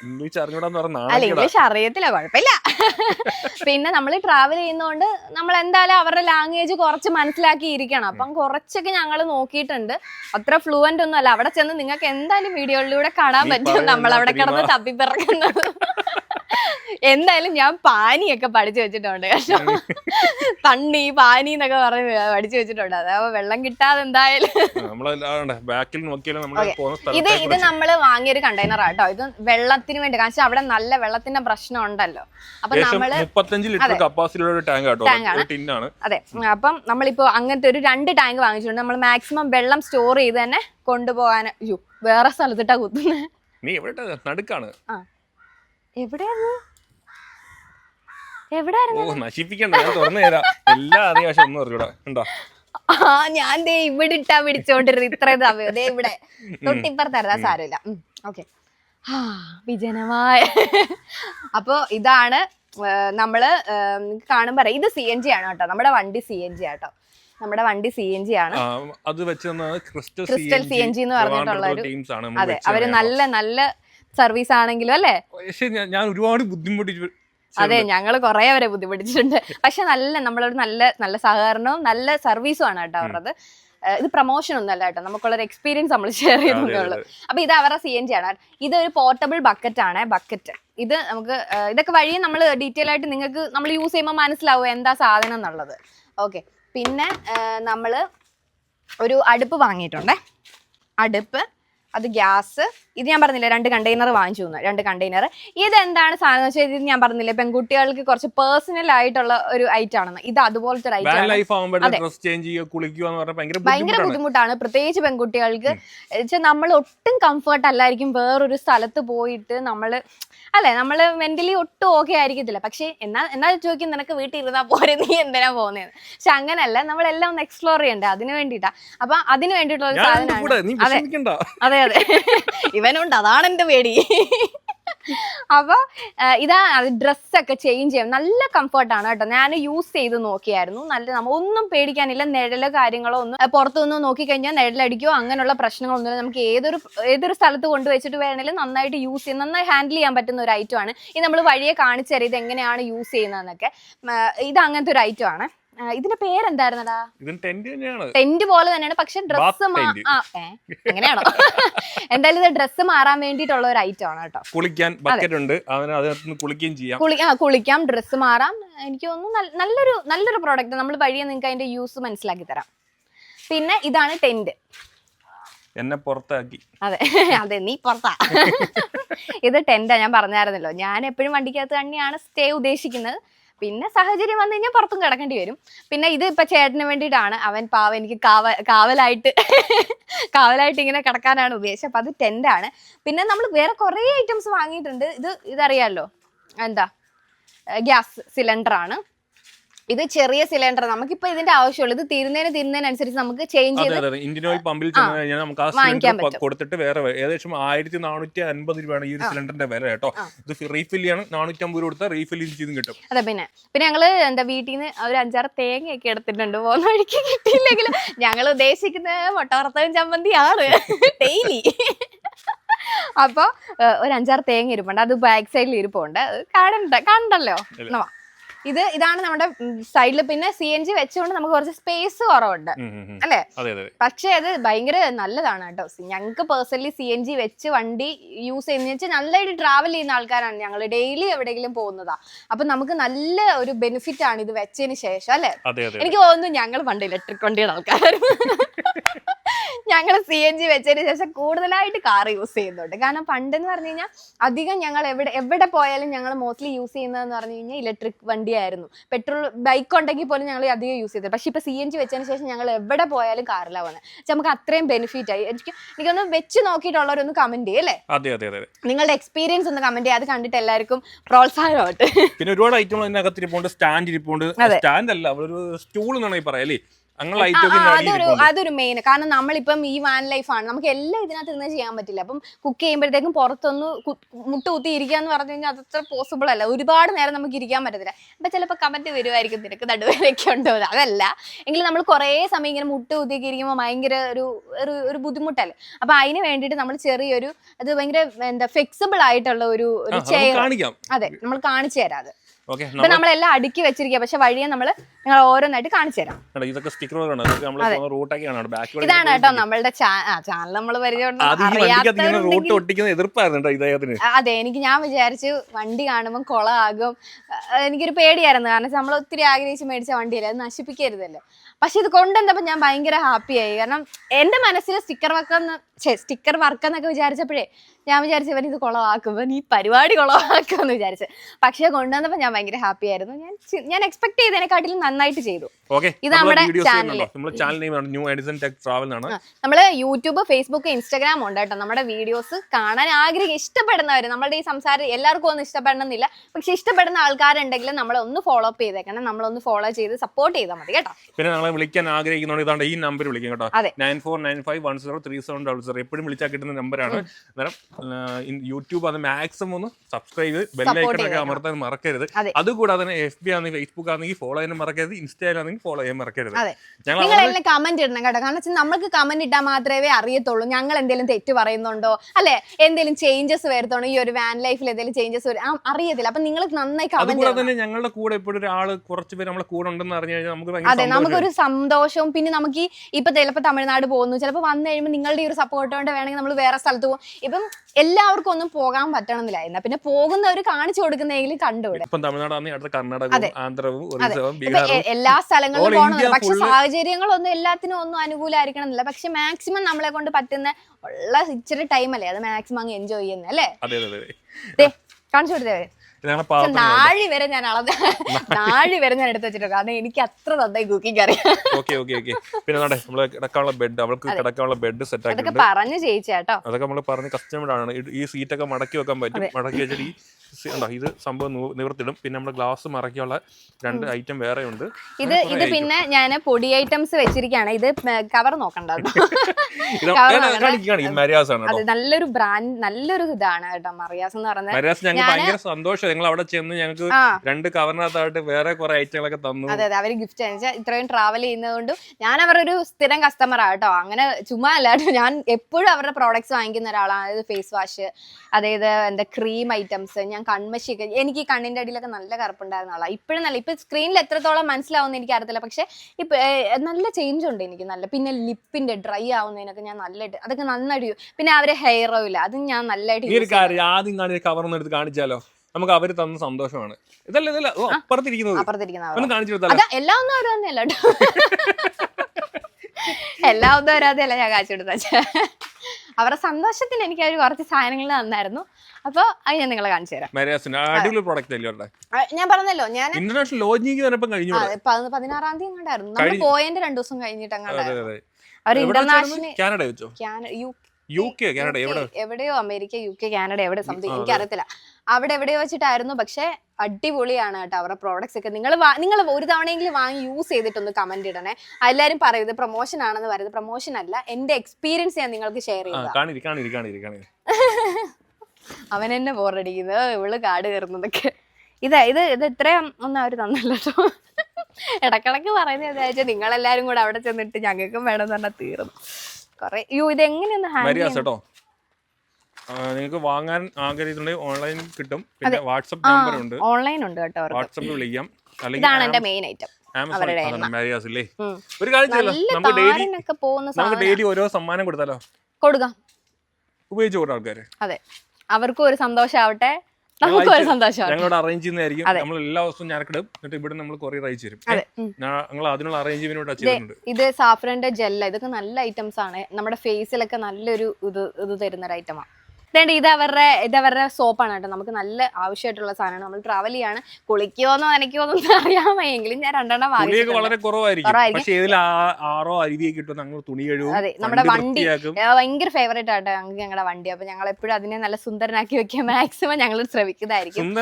ഇംഗ്ലീഷ് അല്ല ഇംഗ്ലീഷ് അറിയത്തില്ല കുഴപ്പമില്ല. പിന്നെ നമ്മൾ ട്രാവൽ ചെയ്യുന്നതുകൊണ്ട് നമ്മൾ എന്തായാലും അവരുടെ ലാംഗ്വേജ് കുറച്ച് മനസ്സിലാക്കി ഇരിക്കണം അപ്പം കുറച്ചൊക്കെ ഞങ്ങൾ നോക്കിയിട്ടുണ്ട്. അത്ര ഫ്ലുവന്റ് ഒന്നും അല്ല അവിടെ ചെന്ന് നിങ്ങൾക്ക് എന്തായാലും വീഡിയോയിലൂടെ കാണാൻ പറ്റും. നമ്മൾ അവിടെ കിടന്ന്? തപ്പിപ്പിറക്കുന്നത് എന്തായാലും ഞാൻ പാനിയൊക്കെ പഠിച്ചു വെച്ചിട്ടുണ്ട് കേട്ടോ. തണ്ണി പാനി എന്നൊക്കെ പറഞ്ഞ് പഠിച്ചു വെച്ചിട്ടുണ്ട്. അതാവുമ്പോ വെള്ളം കിട്ടാതെ എന്തായാലും. ബാക്കിൽ ഇത് ഇത് നമ്മൾ വാങ്ങിയൊരു കണ്ടെയ്നർ ആട്ടോ ഇത് വെള്ളത്തിന് വേണ്ടി. കാരണം അവിടെ നല്ല വെള്ളത്തിന്റെ പ്രശ്നം ഉണ്ടല്ലോ. അപ്പൊ ഏകദേശം നമ്മൾ മുപ്പത്തഞ്ച് ലിറ്റർ അതെ. കപ്പാസിറ്റിയുള്ള ടാങ്ക് ആട്ടോ അതെ. അപ്പം നമ്മളിപ്പോ അങ്ങനത്തെ ഒരു രണ്ട് ടാങ്ക് വാങ്ങിച്ചിട്ടുണ്ട്. നമ്മൾ മാക്സിമം വെള്ളം സ്റ്റോർ ചെയ്ത് തന്നെ കൊണ്ടുപോകാൻ വേറെ സ്ഥലത്തിട്ടാ കുത്തുന്നത് നീ എവിടെ നടുക്കാണ്. എവിടെയായിരുന്നു ഓ നശിപ്പിക്കണ്ട. ഞാൻ തുറന്നു തരാം. എല്ലാം അറിയാം പക്ഷെ ഒന്നും അറിയൂടാ ആ ഞാൻ ദേ ഇവിടെ ഇട്ടാ പിടിച്ചോണ്ടിരുന്നു ഇത്രയും സമയം. ദേ ഇവിടെ. തൊട്ടിപ്പുറത്തായിരുന്നു. ആ സാരമില്ല. ഓക്കെ. ആ വിജനമായ. അപ്പോ ഇതാണ് നമ്മൾ കാണുമ്പോ പറയാം ഇത് സി എൻ ജി ആണ് കേട്ടോ. നമ്മുടെ വണ്ടി സി എൻ ജി ആട്ടോ. നമ്മുടെ വണ്ടി സി എൻ ജി ആണ്. അത് വെച്ച് ജി ക്രിസ്റ്റൽ ക്രിസ്റ്റൽ CNG എന്ന് പറഞ്ഞിട്ടുള്ള ഒരു- അതെ. അവർ നല്ല നല്ല സർവീസ് ആണെങ്കിലും അല്ലേ. പക്ഷെ ഞാൻ- ഒരുപാട് ബുദ്ധിമുട്ടിച്ചു അതെ ഞങ്ങൾ കുറെ അവരെ ബുദ്ധിമുട്ടിച്ചിട്ടുണ്ട്. പക്ഷെ നല്ല നമ്മളൊരു നല്ല നല്ല സഹകരണവും നല്ല സർവീസും ആണ് കേട്ടോ അവരുടെ ഇത് പ്രൊമോഷൻ ഒന്നും അല്ല കേട്ടോ. നമുക്കുള്ളൊരു എക്സ്പീരിയൻസ് നമ്മൾ ഷെയർ ചെയ്തേ ഉള്ളൂ. അപ്പൊ ഇത് അവരുടെ സി എൻ ജി ആണ്. ഇത് ഒരു പോർട്ടബിൾ ബക്കറ്റ് ആണ് ബക്കറ്റ് ഇത് നമുക്ക് ഇതൊക്കെ വഴി നമ്മൾ ഡീറ്റെയിൽ ആയിട്ട് നിങ്ങൾക്ക് നമ്മൾ യൂസ് ചെയ്യുമ്പോൾ മനസ്സിലാവും എന്താ സാധനം എന്നുള്ളത്. ഓക്കെ പിന്നെ നമ്മൾ ഒരു അടുപ്പ് വാങ്ങിയിട്ടുണ്ട്. അടുപ്പ് അത് ഗ്യാസ് ഇത് ഞാൻ പറഞ്ഞില്ല രണ്ട് കണ്ടെയ്നർ വാങ്ങിച്ചു തന്നു രണ്ട് കണ്ടെയ്നർ ഇതെന്താണ് സാധനം? എന്ന് വെച്ചാൽ ഇത് ഞാൻ പറഞ്ഞില്ലേ പെൺകുട്ടികൾക്ക് കുറച്ച് പേഴ്സണൽ ആയിട്ടുള്ള ഒരു ഐറ്റം ആണെന്ന് ഇത് അതുപോലത്തെ ഒരു ഐറ്റം ഭയങ്കര ബുദ്ധിമുട്ടാണ്. പ്രത്യേകിച്ച് പെൺകുട്ടികൾക്ക്. നമ്മൾ ഒട്ടും കംഫർട്ട് അല്ലായിരിക്കും വേറൊരു സ്ഥലത്ത് പോയിട്ട് നമ്മൾ അല്ലെ? നമ്മൾ മെന്റലി ഒട്ടും ഓക്കെ ആയിരിക്കത്തില്ല. പക്ഷെ എന്നാ എന്നാ ചോദിക്കും? നിനക്ക് വീട്ടിൽ ഇരുന്നാ പോരെ? നീ എന്തിനാ പോകുന്നതെന്ന് പക്ഷെ അങ്ങനല്ല. നമ്മളെല്ലാം ഒന്ന് എക്സ്പ്ലോർ ചെയ്യണ്ടേ? അതിന് വേണ്ടിട്ടാ അപ്പൊ അതിന് വേണ്ടിട്ടുള്ള ഒരു സാധനമാണ്. അതെ. അതെ അതെ. ഇവനുണ്ട്. അതാണ് എന്റെ പേടി. അപ്പൊ ആ, ഇതാ ഡ്രസ്സൊക്കെ ചേഞ്ച് ചെയ്യാം. നല്ല കംഫർട്ടാണ് കേട്ടോ. ഞാൻ യൂസ് ചെയ്ത് നോക്കിയായിരുന്നു. നല്ല നമ്മ ഒന്നും പേടിക്കാനില്ല. നിഴലോ കാര്യങ്ങളോ ഒന്നും പുറത്തുനിന്ന് നോക്കിക്കഴിഞ്ഞാൽ നിഴലടിക്കോ അങ്ങനെയുള്ള പ്രശ്നങ്ങളൊന്നുമില്ല നമുക്ക് ഏതൊരു ഏതൊരു സ്ഥലത്ത് കൊണ്ടുവച്ചിട്ട് വേണമെങ്കിലും നന്നായിട്ട് യൂസ് ചെയ്യുന്ന നന്നായി ഹാൻഡിൽ ചെയ്യാൻ പറ്റുന്ന ഒരു ഐറ്റം ആണ്. ഇത് നമ്മൾ വഴിയെ കാണിച്ചു തരാം. ഇത് എങ്ങനെയാണ് യൂസ് ചെയ്യുന്നതെന്നൊക്കെ. ഇത് അങ്ങനത്തെ ഒരു ഐറ്റം ആണ്. ഇതിന്റെ പേരെന്തായിരുന്നടാ? ടെന്റ് പോലെ തന്നെയാണ്. പക്ഷെ ഡ്രസ്സ് എങ്ങനെയാണോ അങ്ങനെയാണോ? എന്തായാലും ഇത് ഡ്രസ്സ് മാറാൻ വേണ്ടിയിട്ടുള്ള ഒരു ഐറ്റം ആണ് കേട്ടോ. കുളിക്കാൻ ബക്കറ്റ് ഉണ്ട്. കുളിക്കുകയും ചെയ്യാം. കുളിക്കാം ഡ്രസ്സ് മാറാം. എനിക്ക് തോന്നുന്നു നല്ല- നല്ലൊരു നല്ലൊരു പ്രോഡക്റ്റ് നമ്മൾ വഴിയെ നിങ്ങൾക്ക് അതിന്റെ യൂസ് മനസ്സിലാക്കി തരാം. പിന്നെ ഇതാണ് ടെന്റ് എന്നെ പുറത്താക്കി. അതെ. അതെ നീ പുറത്താ. ഇത് ടെന്റാ ഞാൻ പറഞ്ഞായിരുന്നല്ലോ. ഞാൻ എപ്പോഴും വണ്ടിക്കകത്ത് തന്നെയാണ് സ്റ്റേ ഉദ്ദേശിക്കുന്നത്. പിന്നെ സാഹചര്യം വന്നു കഴിഞ്ഞാൽ പുറത്തും കിടക്കേണ്ടി വരും. പിന്നെ ഇത് ഇപ്പൊ ചേട്ടന് വേണ്ടിയിട്ടാണ് അവൻ പാവ എനിക്ക് കാവ കാവലായിട്ട് കാവലായിട്ട് ഇങ്ങനെ കിടക്കാനാണ് ഉദ്ദേശിച്ചത് അപ്പൊ അത് ടെന്റാണ് പിന്നെ നമ്മൾ വേറെ കുറേ ഐറ്റംസ് വാങ്ങിയിട്ടുണ്ട്. ഇത് ഇതറിയാലോ? എന്താ? ഗ്യാസ് സിലിണ്ടർ ആണ് ഇത് ചെറിയ സിലിണ്ടർ നമുക്കിപ്പോ ഇതിന്റെ ആവശ്യമുള്ളൂ. ഇത് തീരുന്നതിന് തീരുന്നതിനനുസരിച്ച് നമുക്ക് ചേഞ്ച് ചെയ്ത് ഇന്ത്യൻ ഓയിൽ പമ്പിൽ ചെന്ന് കഴിഞ്ഞാൽ നമുക്ക് ആ സിലിണ്ടർ കൊടുത്തിട്ട് വേറെ ഏകദേശം ആയിരത്തി നാനൂറ്റി അൻപത് രൂപയാണ് ഈ ഒരു സിലിണ്ടറിന്റെ വില കേട്ടോ. ഇത് റീഫിൽ ചെയ്യണം. നാനൂറ്റി അമ്പത് രൂപ കൊടുത്താൽ റീഫിൽ ചെയ്തും കിട്ടും. അതെ പിന്നെ. പിന്നെ ഞങ്ങൾ എന്താ വീട്ടിൽ നിന്ന് ഒരു അഞ്ചാറ് തേങ്ങയൊക്കെ എടുത്തിട്ടുണ്ട്. പോകുന്ന വഴിക്ക് കിട്ടിയില്ലെങ്കിൽ ഞങ്ങൾ ഉദ്ദേശിക്കുന്ന മുട്ട വറുത്തതും ആറ് ഡെയിലി അപ്പൊ ഒരു അഞ്ചാറ് തേങ്ങ ഇരിപ്പുണ്ട്. അത് ബാക്ക് സൈഡിൽ ഇരിപ്പുണ്ട്. കാണണ്ട കണ്ടല്ലോ. എന്നാ. ഇത് ഇതാണ് നമ്മുടെ സൈഡിൽ പിന്നെ സി എൻ ജി വെച്ചുകൊണ്ട് നമുക്ക് കുറച്ച് സ്പേസ് കുറവുണ്ട്. അല്ലേ? പക്ഷേ അത് ഭയങ്കര നല്ലതാണ് കേട്ടോ. ഞങ്ങൾക്ക് പേഴ്സണലി സി എൻ ജി വെച്ച് വണ്ടി യൂസ് ചെയ്യുന്ന വെച്ചാൽ നല്ലതായിട്ട് ട്രാവൽ ചെയ്യുന്ന ആൾക്കാരാണ് ഞങ്ങൾ. ഡെയിലി എവിടെയെങ്കിലും പോകുന്നതാ. അപ്പൊ നമുക്ക് നല്ല ഒരു ബെനിഫിറ്റ് ആണ് ഇത് വെച്ചതിന് ശേഷം അല്ലെ? എനിക്ക് തോന്നുന്നു ഞങ്ങൾ പണ്ട് ഇലക്ട്രിക് വണ്ടിയുടെ ആൾക്കാരായിരുന്നു. ഞങ്ങൾ സി എൻ ജി വെച്ചതിന് ശേഷം കൂടുതലായിട്ട് കാർ യൂസ് ചെയ്യുന്നുണ്ട്. കാരണം പണ്ടെന്ന് പറഞ്ഞു കഴിഞ്ഞാൽ അധികം ഞങ്ങൾ എവിടെ എവിടെ പോയാലും ഞങ്ങൾ മോസ്റ്റ്ലി യൂസ് ചെയ്യുന്നതെന്ന് പറഞ്ഞു കഴിഞ്ഞാൽ ഇലക്ട്രിക് വണ്ടിയായിരുന്നു. പെട്രോൾ ബൈക്ക് ഉണ്ടെങ്കിൽ പോലും ഞങ്ങൾ അധികം യൂസ് ചെയ്തത് പക്ഷേ ഇപ്പോൾ സി എൻ ജി വെച്ചതിന് ശേഷം ഞങ്ങൾ എവിടെ പോയാലും കാറിലാണ് പോകുന്നത് പക്ഷെ നമുക്ക് അത്രയും ബെനിഫിറ്റ് ആയി. എനിക്ക് എനിക്കൊന്ന് വെച്ച് നോക്കിയിട്ടുള്ളവരൊന്ന് കമന്റ് ചെയ്യും അല്ലേ? അതെ അതെ അതെ നിങ്ങളുടെ എക്സ്പീരിയൻസ് ഒന്ന് കമന്റ് ചെയ്യുക അത് കണ്ടിട്ട് എല്ലാവർക്കും പ്രോത്സാഹനമായിട്ട് പിന്നെ ഒരുപാട് ഐറ്റങ്ങൾ അതിനകത്ത് ഇരിപ്പുണ്ട് സ്റ്റാൻഡ് ഇരിപ്പുണ്ട്. സ്റ്റാൻഡ് അല്ല ഒരു സ്റ്റൂൾ എന്നാണ് ഈ പറയാ അല്ലേ? അതൊരു അതൊരു മെയിൻ കാരണം നമ്മളിപ്പം ഈ വാൻ ലൈഫാണ് നമുക്ക് എല്ലാം ഇതിനകത്ത് നിന്ന് ചെയ്യാൻ പറ്റില്ല. അപ്പം കുക്ക് ചെയ്യുമ്പോഴത്തേക്കും പുറത്തൊന്ന് മുട്ട കുത്തി ഇരിക്കുക എന്ന് പറഞ്ഞു കഴിഞ്ഞാൽ അതത്ര പോസിബിൾ അല്ല. ഒരുപാട് നേരം നമുക്ക് ഇരിക്കാൻ പറ്റത്തില്ല. അപ്പൊ ചിലപ്പോൾ കമന്റ് വരുമായിരിക്കും നിനക്ക് നടുവേലൊക്കെ ഉണ്ടോ. അതല്ല. എങ്കിലും നമ്മൾ കുറേ സമയം ഇങ്ങനെ മുട്ട കുത്തിയൊക്കെ ഇരിക്കുമ്പോൾ ഭയങ്കര ഒരു ഒരു ബുദ്ധിമുട്ടല്ലേ? അപ്പൊ അതിന് വേണ്ടിയിട്ട് നമ്മൾ ചെറിയൊരു അത് ഭയങ്കര എന്താ ഫ്ലെക്സിബിൾ ആയിട്ടുള്ള ഒരു ഒരു ചെയർ അതെ നമ്മൾ കാണിച്ചു തരാം അത്. ഇപ്പൊ നമ്മളെല്ലാം അടുക്കി വെച്ചിരിക്കുക പക്ഷെ വഴിയെ നമ്മൾ നിങ്ങൾ ഓരോന്നായിട്ട് കാണിച്ചു തരാം. ഇതൊക്കെ സ്റ്റിക്കറുകളാണ് റൂട്ടൊക്കെയാണ് ഇതാണ് കേട്ടോ നമ്മളുടെ ചാനൽ നമ്മൾ റൂട്ട് ഒട്ടിക്കുന്ന എതിർപ്പായിരുന്നു അതെ എനിക്ക് ഞാൻ വിചാരിച്ചു വണ്ടി കാണുമ്പോൾ കുളമാകും എനിക്കൊരു പേടിയായിരുന്നു. കാരണം നമ്മൾ ഒത്തിരി ആഗ്രഹിച്ച് മേടിച്ച വണ്ടിയല്ലേ അത് നശിപ്പിക്കരുതല്ലോ. പക്ഷെ ഇത് കൊണ്ടുവന്നപ്പോൾ ഞാൻ ഭയങ്കര ഹാപ്പിയായി കാരണം എന്റെ മനസ്സിൽ സ്റ്റിക്കർ വർക്കെന്ന് സ്റ്റിക്കർ വർക്ക് എന്നൊക്കെ വിചാരിച്ചപ്പോഴേ ഞാൻ വിചാരിച്ചു ഇവൻ ഇത് കുളമാക്കും ഇവൻ ഈ പരിപാടി കുളമാക്കുമെന്ന് വിചാരിച്ചു. പക്ഷേ കൊണ്ടുവന്നപ്പോൾ ഞാൻ ഭയങ്കര ഹാപ്പി ആയിരുന്നു. ഞാൻ ഞാൻ എക്സ്പെക്ട് ചെയ്തതിനെക്കാട്ടിലും നന്നായിട്ട് ചെയ്തു. ഇത് നമ്മുടെ. നമ്മുടെ ചാനൽ നെയിമാണ് ന്യൂ എഡിസൺ ടെക് ട്രാവൽ ആണ് നമ്മൾ യൂട്യൂബ് ഫേസ്ബുക്ക് ഇൻസ്റ്റാഗ്രാം ഉണ്ട് കേട്ടോ. നമ്മുടെ വീഡിയോസ് കാണാൻ ആഗ്രഹിക്കും ഇഷ്ടപ്പെടുന്നവർ നമ്മളുടെ ഈ സംസാരം എല്ലാവർക്കും ഒന്നും ഇഷ്ടപ്പെടണമെന്നില്ല. പക്ഷെ ഇഷ്ടപ്പെടുന്ന ആൾക്കാരുണ്ടെങ്കിൽ നമ്മളെ ഒന്ന് ഫോളോ അപ്പ് ചെയ്തേക്കണം. നമ്മളൊന്ന് ഫോളോ ചെയ്ത് സപ്പോർട്ട് ചെയ്താൽ മതി കേട്ടോ. പിന്നെ നമ്മളെ വിളിക്കാൻ ആഗ്രഹിക്കുന്നതുകൊണ്ട് ഇതാണ്ട് ഈ നമ്പർ വിളിക്കും കേട്ടോ. അതെ. Nine four nine five one zero three seven double zero എപ്പോഴും വിളിച്ചാൽ കിട്ടുന്ന നമ്പറാണ് അന്നേരം യൂട്യൂബ് അത് മാക്സിമം ഒന്ന് സബ്സ്ക്രൈബ് ബെല്ലൈക്കൺ ഒക്കെ അമർത്താൻ മറക്കരുത്. അതുകൂടാതെ തന്നെ എഫ് ബി ആണെങ്കിൽ ഫേസ്ബുക്ക് ആണെങ്കിൽ ഫോളോ ചെയ്യാൻ മറക്കരുത്. ഇൻസ്റ്റയിലാണെങ്കിൽ ഫോളോ ചെയ്യാൻ മറക്കരുത്. നിങ്ങൾ എല്ലാം കമന്റ് ഇടണം കേട്ടോ. കാരണം വെച്ചാൽ നമുക്ക് കമന്റ് ഇട്ടാൽ മാത്രമേ അറിയത്തുള്ളൂ. ഞങ്ങൾ എന്തെങ്കിലും തെറ്റ് പറയുന്നുണ്ടോ? അല്ലെ? എന്തെങ്കിലും ചേഞ്ചസ് വരുത്തണോ? ഈ ഒരു വാൻ ലൈഫിൽ എന്തെങ്കിലും ചേഞ്ചസ് വരും അറിയത്തില്ല. അപ്പൊ നിങ്ങൾ നന്നായി അതുകൂടാതെ തന്നെ ഞങ്ങളുടെ കൂടെ ഇപ്പോഴും ഒരാൾ കുറച്ച് പേര് നമ്മളെ കൂടെ ഉണ്ടെന്ന് അറിഞ്ഞു കഴിഞ്ഞാൽ നമുക്ക് അതെ. നമുക്കൊരു സന്തോഷവും പിന്നെ നമുക്ക് ഈ ഇപ്പൊ ചിലപ്പോൾ തമിഴ്നാട് പോകുന്നു. ചിലപ്പോൾ വന്നു കഴിയുമ്പോൾ നിങ്ങളുടെ ഈ ഒരു സപ്പോർട്ട് കൊണ്ട് വേണമെങ്കിൽ നമ്മൾ വേറെ സ്ഥലത്ത് പോകും ഇപ്പം എല്ലാവർക്കും ഒന്നും പോകാൻ പറ്റണമെന്നില്ല. എന്നാ പിന്നെ പോകുന്നവർ കാണിച്ചു കൊടുക്കുന്നെങ്കിൽ കണ്ടുവിടെ ഇപ്പം തമിഴ്നാടാണെങ്കിൽ അടുത്ത കർണാടകവും ആന്ധ്രവും ഒറീസവും ബീഹാറും. എല്ലാ സ്ഥലങ്ങളിലും പോകണം പക്ഷെ സാഹചര്യങ്ങളൊന്നും എല്ലാത്തിനും ഒന്നും അനുകൂലമായിരിക്കണം എന്നില്ല പക്ഷെ മാക്സിമം നമ്മളെ കൊണ്ട് പറ്റുന്ന ഉള്ള ഇച്ചിരി ടൈം അല്ലേ? അത് മാക്സിമം അങ്ങ് എൻജോയ് ചെയ്യുന്നത് അല്ലേ? അതെ അതെ കാണിച്ചു കൊടുത്തേ നാഴി വരെ ഞാൻ അളന്ന് നാഴി വരെ ഞാൻ എടുത്ത് വെച്ചിട്ടുണ്ട്. കാരണം എനിക്ക് അത്ര നന്നായി കുക്കിംഗ് അറിയാം. ഓക്കെ ഓക്കെ ഓക്കെ പിന്നെ നമ്മുടെ നമ്മൾ കിടക്കാനുള്ള ബെഡ് അവൾക്ക് കിടക്കാനുള്ള ബെഡ് സെറ്റ് അതൊക്കെ ആക്കിയിട്ടുണ്ട്. പറഞ്ഞു ചേച്ചിട്ടോ അതൊക്കെ നമ്മൾ പറഞ്ഞ് കസ്റ്റമർ ആണ്. ഈ- സീറ്റ് ഒക്കെ മടക്കി വെക്കാൻ പറ്റും. മടക്കി വെച്ചിട്ട് ഈ ഉണ്ടോ ഇത് സംഭവം നിവർത്തിടും. പിന്നെ നമ്മുടെ ഗ്ലാസ് മറക്കിയുള്ള രണ്ട് ഐറ്റം വേറെ ഉണ്ട് ഇത് ഇത് പിന്നെ ഞാൻ പൊടി ഐറ്റംസ് വെച്ചിരിക്കുകയാണ്. ഇത് കവർ നോക്കണ്ട. നല്ലൊരു ബ്രാൻഡ് നല്ലൊരു ഇതാണ് കേട്ടോ മറിയാസ് എന്ന് പറയുന്നത്. സന്തോഷം ഞങ്ങൾ അവിടെ ചെന്ന് ഞങ്ങൾക്ക് രണ്ട് കവറിനകത്തായിട്ട് വേറെ കുറെ ഐറ്റങ്ങളൊക്കെ തന്നു. അതെ അതെ അവർ ഗിഫ്റ്റ് അയച്ചാൽ ഇത്രയും ട്രാവൽ ചെയ്യുന്നതുകൊണ്ടും ഞാൻ അവരുടെ ഒരു സ്ഥിരം കസ്റ്റമർ ആട്ടോ അങ്ങനെ ചുമ്മാ അല്ലട്ടോ ഞാൻ എപ്പോഴും അവരുടെ പ്രോഡക്ട്സ് വാങ്ങിക്കുന്ന ഒരാളാണ്. അതായത് ഫേസ് വാഷ് അതായത് എന്താ ക്രീം ഐറ്റംസ് ഞാൻ കൺമഷിയൊക്കെ എനിക്ക് ഈ കണ്ണിന്റെ അടിയിലൊക്കെ നല്ല കറുപ്പുണ്ടായിരുന്ന ആളാണ് ഇപ്പോഴും നല്ല ഇപ്പൊ സ്ക്രീനിൽ എത്രത്തോളം മനസ്സിലാവുന്ന എനിക്ക് അറിയത്തില്ല. പക്ഷെ ഇപ്പൊ നല്ല ചേഞ്ച് ഉണ്ട് എനിക്ക് നല്ല. പിന്നെ ലിപ്പിന്റെ ഡ്രൈ ആവുന്നതിനൊക്കെ ഞാൻ നല്ലതായിട്ട് അതൊക്കെ നന്നായിട്ട് പിന്നെ അവരെ ഹെയർ ഓയിൽ അത് ഞാൻ നല്ലതായിട്ട് ഈ ഒരു കാര്യം ആദ്യം കാണിച്ച കവർ എടുത്ത് കാണിച്ചാലോ? നമുക്ക് അവർ തന്ന സന്തോഷമാണ്. ഇതല്ല ഇതല്ല. ഓ അപ്പുറത്തിരിക്കുന്നത്. എല്ലാ ഒന്ന് കാണിച്ചു കൊടുത്താലോ? എല്ലാം ഒന്നും അവർ തന്നെയല്ല എല്ലാം ഒന്നും വരാതെയല്ല ഞാൻ കാശ് കൊടുത്ത അവരുടെ സന്തോഷത്തിന് എനിക്ക് അവർ കുറച്ച് സാധനങ്ങൾ തന്നായിരുന്നു. അപ്പോൾ അത് ഞാൻ നിങ്ങളെ കാണിച്ചു തരാം. അടിപൊളി പ്രോഡക്റ്റ് അല്ലേ ഞാൻ പറഞ്ഞല്ലോ ഞാൻ ഇന്റർനാഷണൽ ലോജിക്ക് കഴിഞ്ഞു. പതിനാറാം തീയതി കണ്ടായിരുന്നു നമ്മൾ. പോയതിന്റെ രണ്ടു ദിവസം കഴിഞ്ഞിട്ട് അങ്ങോട്ടായിരുന്നു അവർ ഇന്റർനാഷണൽ കാനഡ വെച്ചോ? യു യു കെ കാനഡ എവിടെ? എവിടെയോ അമേരിക്ക യു കെ കാനഡ എവിടെ സംതിങ് ആ, എനിക്ക് അറിയത്തില്ല അവിടെ എവിടെയോ വെച്ചിട്ടായിരുന്നു പക്ഷെ അടിപൊളിയാണ് കേട്ടോ അവരുടെ പ്രോഡക്ട്സ് ഒക്കെ. നിങ്ങൾ നിങ്ങൾ ഒരു തവണയെങ്കിലും വാങ്ങി യൂസ് ചെയ്തിട്ടൊന്ന് കമന്റ് ഇടണേ. എല്ലാവരും പറയും ഇത് പ്രൊമോഷൻ ആണെന്ന് പറയുന്നത് പ്രൊമോഷൻ അല്ല. എന്റെ എക്സ്പീരിയൻസ് ഞാൻ നിങ്ങൾക്ക് ഷെയർ ചെയ്യാം അവൻ എന്നെ ബോറടിക്കുന്നത് ഇവൾ കാട് കയറുന്നതൊക്കെ. ഇതാ ഇത് ഇത് ഇത്രയും ഒന്നും അവർ തന്നല്ലോ കേട്ടോ. ഇടക്കിടക്ക് പറയുന്നത് എന്താ വെച്ചാൽ നിങ്ങളെല്ലാരും കൂടെ അവിടെ ചെന്നിട്ട് ഞങ്ങൾക്കും വേണം എന്ന് പറഞ്ഞാൽ തീർന്നു. അയ്യോ ഇത് എങ്ങനെയൊന്ന് ഹാൻഡിൽ കേട്ടോ നിങ്ങൾക്ക് വാങ്ങാൻ ആഗ്രഹിക്കുന്നുണ്ടെങ്കിൽ ഓൺലൈനിൽ കിട്ടും. പിന്നെ വാട്സപ്പ് നമ്പർ ഉണ്ട് ഓൺലൈൻ ഉണ്ട് കേട്ടോ വാട്സപ്പിൽ വിളിക്കാം. ഇതാണ് എന്റെ മെയിൻ ഐറ്റം. ഒരു സന്തോഷം ആവട്ടെ നമുക്ക് ഡെയിലി ഓരോ സമ്മാനം കൊടുത്താലോ? കൊടുക്കാം. ഉപയോഗിച്ച് കൊടുത്ത ആൾക്കാര്. അതെ. അവർക്കും ഒരു സന്തോഷാവട്ടെ. നമുക്കും ഒരു സന്തോഷമാവട്ടെ ഞങ്ങളോട് അറേഞ്ച് ചെയ്യുന്നതായിരിക്കും. നമ്മൾ എല്ലാ ദിവസവും ഞാനക്കിടും എന്നിട്ട് ഇവിടെ നമ്മൾ കൊറിയർ അയച്ചു തരും. ഞങ്ങൾ അതിനുള്ള അറേഞ്ച്മെന്റ് ചെയ്തിട്ടുണ്ട്. ഇത് സാഫ്രന്റെ ജെല്ല ഇതൊക്കെ നല്ല ഐറ്റംസ് ആണ്. നമ്മുടെ ഫേസിലൊക്കെ നല്ലൊരു ഇത് ഇത് തരുന്ന ഒരു ഐറ്റമാണ് ഇതേണ്ട ഇത് അവരുടെ ഇത് അവരുടെ സോപ്പാണ് കേട്ടോ. നമുക്ക് നല്ല ആവശ്യമായിട്ടുള്ള സാധനമാണ്. നമ്മൾ ട്രാവൽ ചെയ്യാണ്. കുളിക്കുമോന്നോ നനയ്ക്കുമോന്നൊന്നും അറിയാൻ വയ്യെങ്കിലും ഞാൻ രണ്ടെണ്ണം വളരെ കുറവായിരിക്കും. കുറവായിരിക്കും. പക്ഷെ ഇതിൽ ആറോ അരുവിയൊക്കെ ഇട്ടു ഞങ്ങൾ തുണി കഴുകും അതെ നമ്മുടെ വണ്ടി ഭയങ്കര ഫേവറേറ്റ് ആട്ടോ ഞങ്ങൾക്ക് ഞങ്ങളുടെ വണ്ടി. അപ്പൊ ഞങ്ങൾ എപ്പോഴും അതിനെ നല്ല സുന്ദരനാക്കി വെക്കാൻ മാക്സിമം ഞങ്ങൾ ശ്രമിക്കുന്നതായിരിക്കും.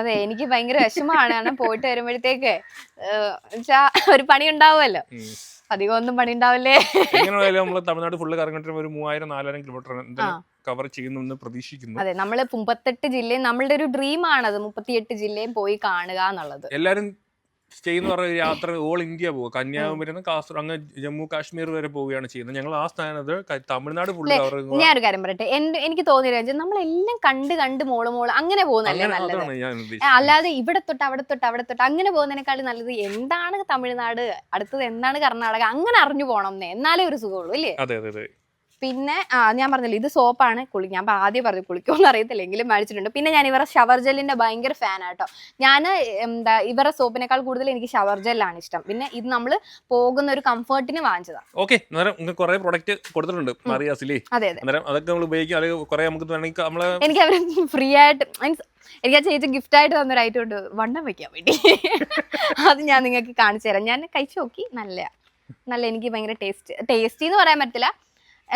അതെ എനിക്ക് ഭയങ്കര വിഷമമാണ്. കാരണം പോയിട്ട് വരുമ്പോഴത്തേക്ക് ഒരു പണി ഉണ്ടാവുമല്ലോ. അധികം ഒന്നും പണി ഉണ്ടാവില്ലേ? തമിഴ്നാട് ഫുള്ള് കറങ്ങിട്ട് ഒരു മൂവായിരം നാലായിരം കിലോമീറ്റർ കവർ ചെയ്യുന്നു പ്രതീക്ഷിക്കുന്നു. അതെ നമ്മൾ മുപ്പത്തെട്ട് ജില്ലയും നമ്മളുടെ ഒരു ഡ്രീം ആണത് മുപ്പത്തിയെട്ട് ജില്ലയും പോയി കാണുക എന്നുള്ളത്. എല്ലാരും ചെയ്യുന്ന പറഞ്ഞ യാത്ര ഓൾ ഇന്ത്യ പോകുക കന്യാകുമാരി കാസർഗോഡ് അങ്ങ് ജമ്മു കാശ്മീർ വരെ പോവുകയാണ് ചെയ്യുന്നത്. ഞങ്ങൾ ആ സ്ഥാനത്ത് തമിഴ്നാട് ഫുള്ള് കവർ ഞാൻ ഒരു കാര്യം പറയട്ടെ. എനിക്ക് തോന്നിയത് നമ്മളെല്ലാം കണ്ട് കണ്ട് മോൾ മോൾ അങ്ങനെ പോകുന്നല്ലേ നല്ലത്? അല്ലാതെ ഇവിടെ തൊട്ട് അവിടെ തൊട്ട് അവിടെ തൊട്ട് അങ്ങനെ പോകുന്നതിനേക്കാളും നല്ലത് എന്താണ് തമിഴ്നാട് അടുത്തത് എന്താണ് കർണാടക? അങ്ങനെ അറിഞ്ഞു പോകണം എന്നേ. എന്നാലേ ഒരു സുഖമുള്ളൂ അല്ലേ അതെ അതെ അതെ. പിന്നെ ആ ഞാൻ പറഞ്ഞില്ല ഇത് സോപ്പാണ്. കുളി ഞാൻ ആദ്യം പറഞ്ഞു കുളിക്കുമെന്ന് അറിയത്തില്ല എങ്കിലും മേടിച്ചിട്ടുണ്ട്. പിന്നെ ഞാൻ ഇവരുടെ ഷവർ ജെല്ലിന്റെ ഭയങ്കര ഫാൻ ആട്ടോ ഞാൻ എന്താ ഇവരുടെ സോപ്പിനേക്കാൾ കൂടുതൽ എനിക്ക് ഷവർ ജെല്ലാണ് ഇഷ്ടം. പിന്നെ ഇത് നമ്മൾ പോകുന്ന ഒരു കംഫർട്ടിന് വാങ്ങിച്ചതാണ് ഓക്കെ കുറെ പ്രൊഡക്റ്റ് കൊടുത്തിട്ടുണ്ട് മറിയാസിലേ. അതെ അതെ. അതൊക്കെ നമ്മൾ ഉപയോഗിക്കും അല്ലെങ്കിൽ കുറെ നമുക്ക് നമ്മളെ എനിക്ക് അവർ ഫ്രീ ആയിട്ട് മീൻസ് എനിക്ക് ആ ചേച്ചി ഗിഫ്റ്റ് ആയിട്ട് തന്നൊരു ഐറ്റം ഉണ്ട് വണ്ണം വെക്കാൻ വേണ്ടി. അത് ഞാൻ നിങ്ങൾക്ക് കാണിച്ചു തരാം. ഞാൻ കഴിച്ചു നോക്കി നല്ല നല്ല എനിക്ക് ഭയങ്കര ടേസ്റ്റ് ടേസ്റ്റി എന്ന് പറയാൻ പറ്റില്ല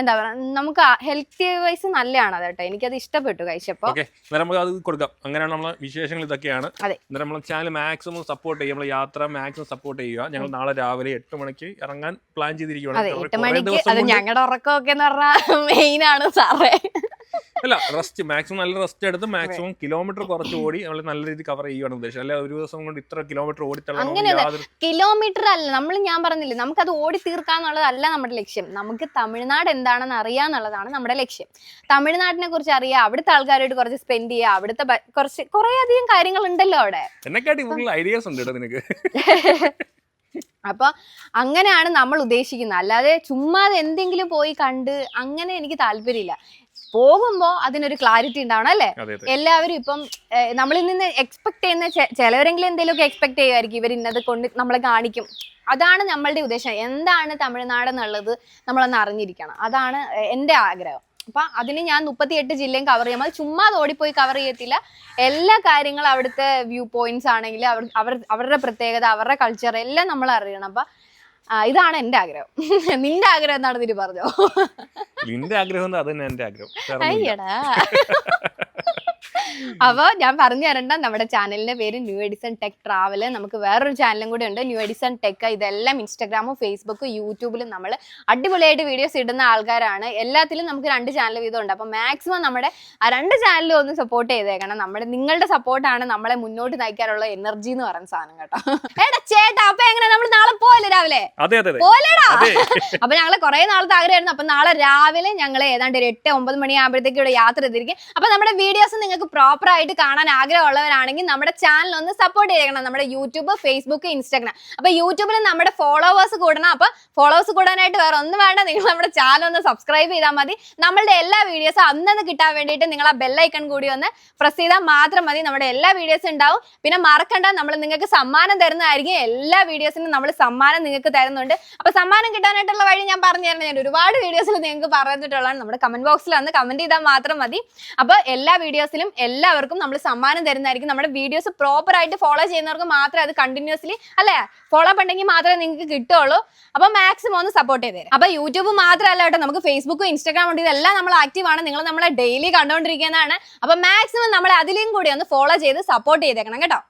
എന്താ പറയുക നമുക്ക് ഹെൽത്തി വൈസ് നല്ലതാണ് കേട്ടോ. എനിക്കത് ഇഷ്ടപ്പെട്ടു കഴിച്ചപ്പോൾ നമുക്ക് അത് കൊടുക്കാം. അങ്ങനെയാണ് നമ്മളെ വിശേഷങ്ങൾ ഇതൊക്കെയാണ്. അന്നേരം നമ്മളെ ചാനൽ മാക്സിമം സപ്പോർട്ട് ചെയ്യുക നമ്മളെ യാത്ര മാക്സിമം സപ്പോർട്ട് ചെയ്യുക. ഞങ്ങൾ നാളെ രാവിലെ എട്ട് മണിക്ക് ഇറങ്ങാൻ പ്ലാൻ ചെയ്തിരിക്കുകയാണ് എട്ട് മണിക്ക് അത് ഞങ്ങളുടെ ഉറക്കമൊക്കെ എന്ന് പറഞ്ഞാൽ മെയിൻ ആണ് സാറേ. അല്ല റെസ്റ്റ്. മാക്സിമം നല്ല റെസ്റ്റ് എടുത്ത് മാക്സിമം കിലോമീറ്റർ കുറച്ച് ഓടി നമ്മൾ നല്ല രീതി കവർ ചെയ്യുകയാണ് ഉദ്ദേശം. അല്ലെ ഒരു ദിവസം കൊണ്ട് ഇത്ര കിലോമീറ്റർ അങ്ങനെയല്ല. കിലോമീറ്റർ അല്ല. നമ്മൾ ഞാൻ പറഞ്ഞില്ലേ അത് ഓടി തീർക്കാന്നുള്ളതല്ല നമ്മുടെ ലക്ഷ്യം. നമുക്ക് തമിഴ്നാട് എന്താണെന്ന് അറിയാന്നുള്ളതാണ് നമ്മുടെ ലക്ഷ്യം. തമിഴ്നാടിനെ കുറിച്ച് അറിയാം. അവിടുത്തെ ആൾക്കാരായിട്ട് കുറച്ച് സ്പെൻഡ് ചെയ്യുക അവിടുത്തെ കുറച്ച് കുറെ അധികം കാര്യങ്ങൾ ഉണ്ടല്ലോ അവിടെ ഐഡിയാസ് ഉണ്ട് നിനക്ക്. അപ്പൊ അങ്ങനെയാണ് നമ്മൾ ഉദ്ദേശിക്കുന്നത്. അല്ലാതെ ചുമ്മാതെ എന്തെങ്കിലും പോയി കണ്ട് അങ്ങനെ എനിക്ക് താല്പര്യമില്ല. പോകുമ്പോ അതിനൊരു ക്ലാരിറ്റി ഉണ്ടാവണം അല്ലേ? എല്ലാവരും ഇപ്പം നമ്മളിൽ നിന്ന് എക്സ്പെക്ട് ചെയ്യുന്ന ചിലവരെങ്കിലും എന്തെങ്കിലുമൊക്കെ എക്സ്പെക്ട് ചെയ്യുമായിരിക്കും ഇവർ ഇന്നത് കൊണ്ട് നമ്മളെ കാണിക്കും. അതാണ് നമ്മളുടെ ഉദ്ദേശം. എന്താണ് തമിഴ്നാട് എന്നുള്ളത് നമ്മളൊന്ന് അറിഞ്ഞിരിക്കണം. അതാണ് എന്റെ എന്റെ ആഗ്രഹം. അപ്പൊ അതിന് ഞാൻ മുപ്പത്തിയെട്ട് ജില്ലയും കവർ ചെയ്യുമ്പോൾ അത് ചുമ്മാ ഓടിപ്പോയി കവർ ചെയ്യത്തില്ല. എല്ലാ കാര്യങ്ങളും അവിടുത്തെ വ്യൂ പോയിന്റ്സ് ആണെങ്കിൽ അവർ അവരുടെ പ്രത്യേകത അവരുടെ കൾച്ചർ എല്ലാം നമ്മൾ അറിയണം. അപ്പൊ ഇതാണ് എന്റെ ആഗ്രഹം. നിന്റെ ആഗ്രഹം എന്താണെന്ന് പറഞ്ഞോ? നിന്റെ ആഗ്രഹം അത് തന്നെ എന്റെ ആഗ്രഹം. അയ്യടാ. അപ്പൊ ഞാൻ പറഞ്ഞു തരണ്ട നമ്മുടെ ചാനലിന്റെ പേര് ന്യൂ എഡിസൺ ടെക് ട്രാവൽ നമുക്ക് വേറൊരു ചാനലും കൂടെ ഉണ്ട് ന്യൂ എഡിസൺ ടെക് ഇതെല്ലാം ഇൻസ്റ്റാഗ്രാമും ഫേസ്ബുക്കും യൂട്യൂബിലും നമ്മൾ അടിപൊളിയായിട്ട് വീഡിയോസ് ഇടുന്ന ആൾക്കാരാണ്. എല്ലാത്തിലും നമുക്ക് രണ്ട് ചാനൽ വീതം ഉണ്ട്. അപ്പൊ മാക്സിമം നമ്മുടെ ആ രണ്ട് ചാനലും ഒന്ന് സപ്പോർട്ട് ചെയ്തേക്കണം. നമ്മുടെ നിങ്ങളുടെ സപ്പോർട്ടാണ് നമ്മളെ മുന്നോട്ട് നയിക്കാനുള്ള എനർജി എന്ന് പറയുന്ന സാധനം കേട്ടോ. എടാ ചേട്ടാ അപ്പൊ എങ്ങനെ? നമ്മൾ നാളെ പോവല്ലേ രാവിലെ? പോലെടാ അപ്പൊ ഞങ്ങൾ കുറെ നാളത്തെ ആഗ്രഹമായിരുന്നു. അപ്പൊ നാളെ രാവിലെ ഞങ്ങൾ ഏതാണ്ട് ഒരു എട്ട് ഒമ്പത് മണിയാകുമ്പോഴത്തേക്കും ഇവിടെ യാത്ര ചെയ്തിരിക്കും. അപ്പൊ നമ്മുടെ വീഡിയോസ് നിങ്ങൾക്ക് പ്രോപ്പർ ആയിട്ട് കാണാൻ ആഗ്രഹമുള്ളവരാണെങ്കിൽ നമ്മുടെ ചാനൽ ഒന്ന് സപ്പോർട്ട് ചെയ്യണം. നമ്മുടെ യൂട്യൂബ് ഫേസ്ബുക്ക് ഇൻസ്റ്റാഗ്രാം അപ്പൊ യൂട്യൂബിൽ നമ്മുടെ ഫോളോവേഴ്സ് കൂടണം. അപ്പൊ ഫോളോവേഴ്സ് കൂടാനായിട്ട് വേറെ ഒന്നും വേണ്ട. നിങ്ങൾ നമ്മുടെ ചാനൽ ഒന്ന് സബ്സ്ക്രൈബ് ചെയ്താൽ മതി. നമ്മളുടെ എല്ലാ വീഡിയോസും അന്നന്ന് കിട്ടാൻ വേണ്ടിയിട്ട് നിങ്ങൾ ആ ബെല്ലൈക്കൺ കൂടി ഒന്ന് പ്രസ് ചെയ്താൽ മാത്രം മതി. നമ്മുടെ എല്ലാ വീഡിയോസും ഉണ്ടാവും. പിന്നെ മറക്കണ്ട നമ്മൾ നിങ്ങൾക്ക് സമ്മാനം തരുന്നതായിരിക്കും. എല്ലാ വീഡിയോസിനും നമ്മൾ സമ്മാനം നിങ്ങൾക്ക് തരുന്നുണ്ട്. അപ്പൊ സമ്മാനം കിട്ടാനായിട്ടുള്ള വഴി ഞാൻ പറഞ്ഞു തരുന്നത് ഞാൻ ഒരുപാട് വീഡിയോസിൽ നിങ്ങൾക്ക് പറഞ്ഞിട്ടുള്ളതാണ്. നമ്മുടെ കമന്റ് ബോക്സിൽ വന്ന് കമന്റ് ചെയ്താൽ മാത്രം മതി. അപ്പൊ എല്ലാ വീഡിയോസിലും എല്ലാവർക്കും നമ്മൾ സമ്മാനം തരുന്നതായിരിക്കും. നമ്മുടെ വീഡിയോസ് പ്രോപ്പർ ആയിട്ട് ഫോളോ ചെയ്യുന്നവർക്ക് മാത്രമേ അത് കണ്ടിന്യൂസ്ലി അല്ലേ? ഫോളോ അപ്പ് ഉണ്ടെങ്കിൽ മാത്രമേ നിങ്ങൾക്ക് കിട്ടുള്ളൂ അപ്പൊ മാക്സിമം ഒന്ന് സപ്പോർട്ട് ചെയ്ത് തരും. അപ്പൊ യൂട്യൂബ് മാത്രമല്ല കേട്ടോ നമുക്ക് ഫേസ്ബുക്കും ഇൻസ്റ്റാഗ്രാം ഉണ്ട്. ഇതെല്ലാം നമ്മൾ ആക്റ്റീവ് ആണ്. നിങ്ങൾ നമ്മളെ ഡെയിലി കണ്ടുകൊണ്ടിരിക്കുന്നതാണ്. അപ്പൊ മാക്സിമം നമ്മൾ അതിലും കൂടി ഒന്ന് ഫോളോ ചെയ്ത് സപ്പോർട്ട് ചെയ്തേക്കണം കേട്ടോ.